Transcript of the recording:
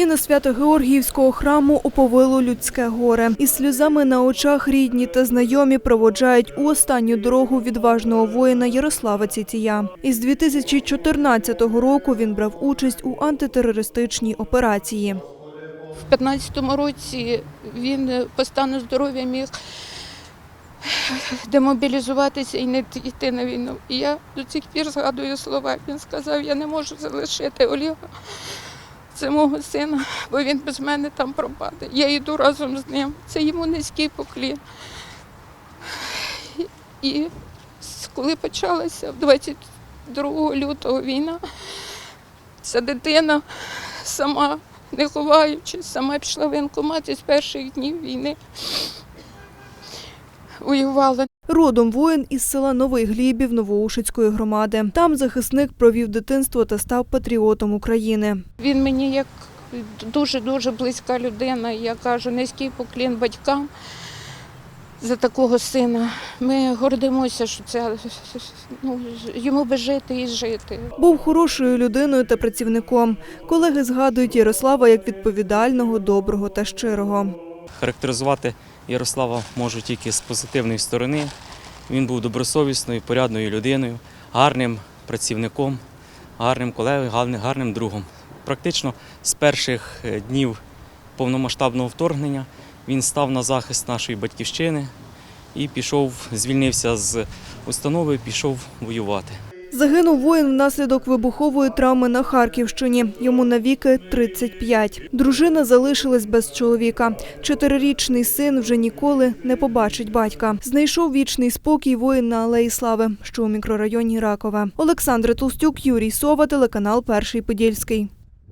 Стіни Свято-Георгіївського храму оповило людське горе. Із сльозами на очах рідні та знайомі проводжають у останню дорогу відважного воїна Ярослава Цітія. Із 2014 року він брав участь у антитерористичній операції. В 15-му році він по стану здоров'я міг демобілізуватися і не йти на війну. І я до цих пір згадую слова. Він сказав, я не можу залишити Олега. Це мого сина, бо він без мене там пропаде. Я йду разом з ним. Це йому низький поклін. І- коли почалася 22 лютого війна, ця дитина сама, не ховаючись, сама пішла в воєнкомат і з перших днів війни воювала. Родом воїн із села Новий Глібів Новоушицької громади. Там захисник провів дитинство та став патріотом України. Він мені як дуже-дуже близька людина. Я кажу, низький поклін батькам за такого сина. Ми гордимося, що це ну, йому би жити і жити. Був хорошою людиною та працівником. Колеги згадують Ярослава як відповідального, доброго та щирого. Характеризувати Ярослава можу тільки з позитивної сторони. Він був добросовісною, порядною людиною, гарним працівником, гарним колегою, гарним, другом. Практично з перших е, днів повномасштабного вторгнення він став на захист нашої батьківщини і пішов, звільнився з установи, пішов воювати. Загинув воїн внаслідок вибухової травми на Харківщині. Йому навіки 35. Дружина залишилась без чоловіка. Чотирирічний син вже ніколи не побачить батька. Знайшов вічний спокій воїн на Алеї Слави, що у мікрорайоні Ракове. Олександр Толстюк, Юрій Сова, телеканал Перший Подільський.